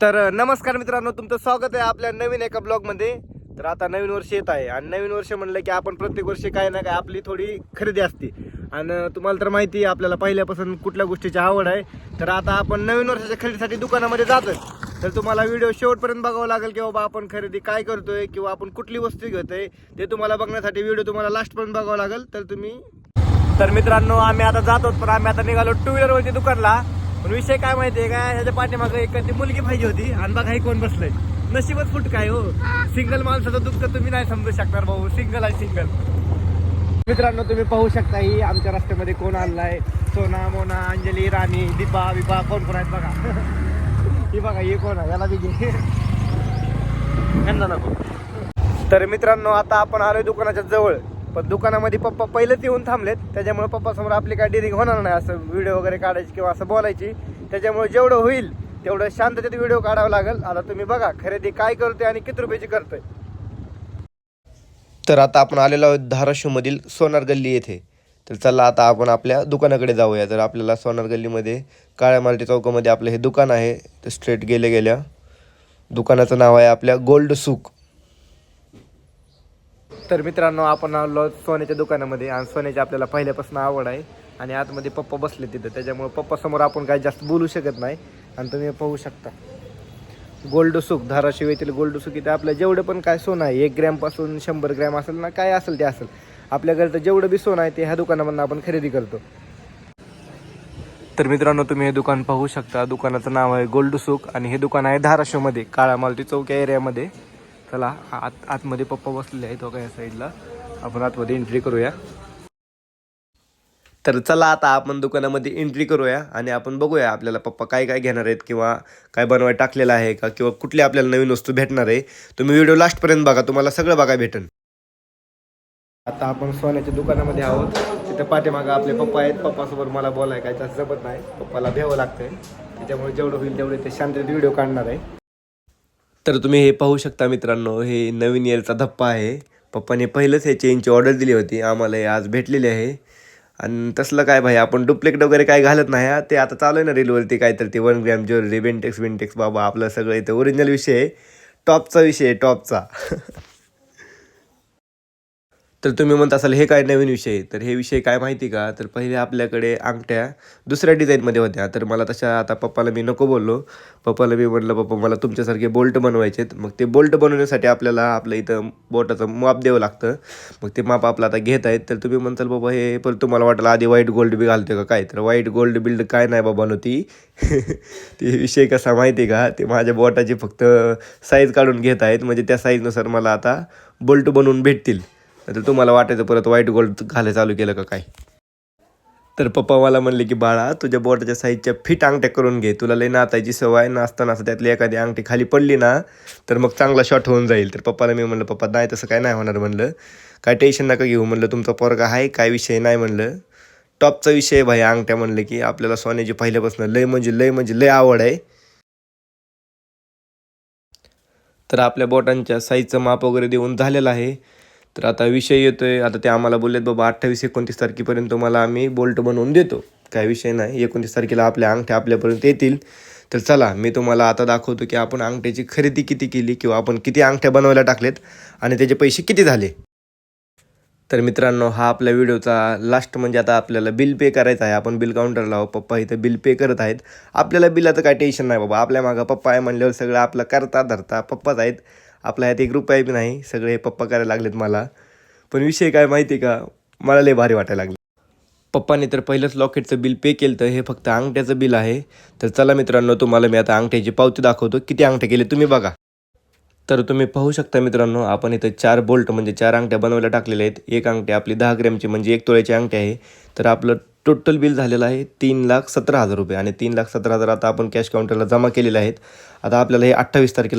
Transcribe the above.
तर नमस्कार मित्रांनो तुमचं स्वागत आहे आपल्या नवीन एका ब्लॉगमध्ये. तर आता नवीन वर्ष येत आहे. आणि नवीन वर्ष म्हणलं की आपण प्रत्येक वर्षी काय ना काय आपली थोडी खरेदी असते. आणि तुम्हाला तर माहिती आहे आपल्याला पहिल्यापासून कुठल्या गोष्टीची आवड आहे. तर आता आपण नवीन वर्षाच्या खरेदीसाठी दुकानामध्ये जातोय. तर तुम्हाला व्हिडिओ शेवटपर्यंत बघावं लागेल की बाबा आपण खरेदी काय करतोय किंवा आपण कुठली वस्तू घेतोय ते तुम्हाला बघण्यासाठी व्हिडिओ तुम्हाला लास्टपर्यंत बघावं लागेल. तर तुम्ही तर मित्रांनो आम्ही आता जातो पण आम्ही आता निघालो टू व्हीलरवरच्या दुकानला. पण विषय काय माहितीये का ह्याच्या पाठीमागे एक ती मुलगी पाहिजे होती. आणि बघा हे कोण बसलंय. नशीबच फुट काय हो. सिंगल माणसाचं दुःख तुम्ही नाही समजू शकणार भाऊ. सिंगल आहे सिंगल मित्रांनो तुम्ही पाहू शकता ही आमच्या रस्त्यामध्ये कोण आणलाय. सोना मोना अंजली राणी दीपा बिपा कोण कोण आहेत बघा. ही बघा हे कोण आहे? याला बी घे. नको. तर मित्रांनो आता आपण आलोय दुकानाच्या जवळ. पण दुकानामध्ये पप्पा पहिलेच येऊन थांबलेत. त्याच्यामुळे पप्पा समोर आपली काय डिरिंग होणार नाही असं व्हिडिओ वगैरे काढायची किंवा असं बोलायची. त्याच्यामुळे जेवढं होईल तेवढं शांततेत व्हिडिओ काढावा लागेल. आता तुम्ही बघा खरेदी काय करतोय आणि किती रुपयाची करतोय. तर आता आपण आलेलो आहोत धाराशिवमधील सोनार गल्ली येथे. तर चला आता आपण आपल्या दुकानाकडे जाऊया. तर आपल्याला सोनार गल्लीमध्ये काळ्या मालटी चौकामध्ये आपलं हे दुकान आहे. तर स्ट्रेट गेले गेल्या. दुकानाचं नाव आहे आपल्या गोल्ड सुक तर मित्रांनो आपण आलो सोन्याच्या दुकानामध्ये आणि सोन्याची आपल्याला पहिल्यापासून आवड आहे. आणि आतमध्ये पप्पा बसले तिथं त्याच्यामुळे पप्पा समोर आपण काही जास्त बोलू शकत नाही. आणि तुम्ही पाहू शकता. गोल्ड सुख धाराशिव येथील गोल्ड सुख इथे आपलं जेवढं पण काय सोनं आहे एक ग्रॅमपासून शंभर ग्रॅम असेल ना काय असेल ते असेल. आपल्याकडे तर जेवढं बी सोनं आहे ते ह्या दुकानामधून आपण खरेदी करतो. तर मित्रांनो तुम्ही हे दुकान पाहू शकता. दुकानाचं नाव आहे गोल्ड सुख आणि हे दुकान आहे धाराशिवमध्ये काळा मालती चौक या एरियामध्ये चला आत आतमध्ये पप्पा बसलेले आहेत बघा या साईडला. आपण आतमध्ये एंट्री करूया. तर चला आता आपण दुकानामध्ये एंट्री करूया आणि आपण बघूया आपल्याला पप्पा काय काय घेणार आहेत किंवा काय बनवाय टाकलेलं आहे का किंवा कुठली आपल्याला नवीन वस्तू भेटणार आहे. तुम्ही व्हिडिओ लास्टपर्यंत बघा तुम्हाला सगळं बघा भेटेल. आता आपण सोन्याच्या दुकानामध्ये आहोत. तिथं पाठीमागं आपले पप्पा आहेत. पप्पासोबत मला बोलाय काय जास्त जमत नाही. पप्पाला भ्यावं लागतंय. त्याच्यामुळे जेवढं होईल तेवढे ते शांततेत व्हिडिओ काढणार आहे. तर तुम्ही हे पाहू शकता मित्रांनो हे नवीन इयरचा धप्पा आहे. पप्पाने पहिलंच हे चेनची ऑर्डर दिली होती. आम्हाला हे आज भेटलेली आहे. आणि तसलं काय भाई आपण डुप्लिकेट वगैरे काय घालत नाही हा. ते आता चालू आहे ना रीलवरती काय तर ते one gram jewellery Bentex Bentex बाबा आपलं सगळं इथं ओरिजिनल विषय आहे. टॉपचा विषय आहे टॉपचा तर तुम्ही म्हणत असाल हे काय नवीन विषय तर हे विषय काय माहिती का? तर पहिले आपल्याकडे अंगठ्या दुसऱ्या डिझाईनमध्ये होत्या. तर मला तशा आता पप्पाला मी नको बोललो. पप्पाला मी म्हटलं पप्पा मला तुमच्यासारखे बोल्ट बनवायचे मग ते बोल्ट बनवण्यासाठी आपल्याला आपलं इथं बोटाचं माप द्यावं लागतं. मग ते माप आपलं आता घेत आहेत. तर तुम्ही म्हणताल बाबा हे पण तुम्हाला वाटलं आधी व्हाईट गोल्ड बी घालते का काय? तर व्हाईट गोल्ड बिल्ड काय नाही बाबा नव्हती. ती ते विषय कसा माहिती का? ते माझ्या बोटाची फक्त साईज काढून घेत आहेत. म्हणजे त्या साईजनुसार मला आता बोल्ट बनवून भेटतील. तर तुम्हाला वाटायचं परत व्हाईट गोल्ड घालायला चालू केलं का काय? तर पप्पा मला म्हणले की बाळा तुझ्या बोटाच्या साईजच्या फिट अंगठ्या करून घे. तुला लई नातायची सवय नाचताना असं त्यातली एखादी अंगठी खाली पडली ना तर मग चांगला शॉट होऊन जाईल. तर पप्पाला मी म्हणलं पप्पा नाही तसं काय नाही होणार. म्हणलं काय टेन्शन नका घेऊ. म्हणलं तुमचा पोरगा आहे काय विषय नाही. म्हणलं टॉपचा विषय भाई. अंगठ्या म्हणलं की आपल्याला सोन्याची पहिल्यापासून लय म्हणजे लय म्हणजे लय आवड आहे. तर आपल्या बोटांच्या साईजचं माप वगैरे देऊन झालेलं आहे. तर आता विषय येतो आहे आता ते आम्हाला बोललेत बाबा अठ्ठावीस एकोणतीस तारखेपर्यंत तुम्हाला आम्ही बोल्ट बनवून देतो. काय विषय नाही. एकोणतीस तारखेला आपल्या अंगठ्या आपल्यापर्यंत येतील. तर चला मी तुम्हाला आता दाखवतो की आपण अंगठ्याची खरेदी किती केली किंवा आपण किती अंगठ्या बनवायला टाकलेत आणि त्याचे पैसे किती झाले. तर मित्रांनो हा आपल्या व्हिडिओचा लास्ट म्हणजे आता आपल्याला बिल पे करायचं आहे. आपण बिल काउंटरला आहो पप्पा इथं बिल पे करत आहेत. आपल्याला बिलाचं काय टेन्शन नाही बाबा. आपल्या मागं पप्पा आहे म्हणल्यावर सगळं आपलं करता धरता पप्पाच आहेत. आपल्या ह्यात एक रुपया बी नाही. सगळे पप्पा करायला लागलेत मला. पण विषय काय माहिती आहे का? मला लय भारी वाटायला लागलं. पप्पाने तर पहिलंच लॉकेटचं बिल पे केलं तर हे फक्त अंगठ्याचं बिल आहे. तर चला मित्रांनो तुम्हाला मी आता अंगठ्याची पावती दाखवतो. किती अंगठे केले तुम्ही बघा. तर तुम्ही पाहू शकता मित्रांनो आपण इथं चार बोल्ट म्हणजे चार अंगठ्या बनवायला टाकलेल्या आहेत. एक अंगठी आपली दहा ग्रॅमची म्हणजे एक तोळ्याची अंगठी आहे. तर आपलं टोटल बिल झालेलं आहे तीन लाख सतरा हजार रुपये. आणि तीन लाख सतरा हजार आता आपण कॅश काउंटरला जमा केलेले आहेत. आता आपल्याला हे अठ्ठावीस तारखेला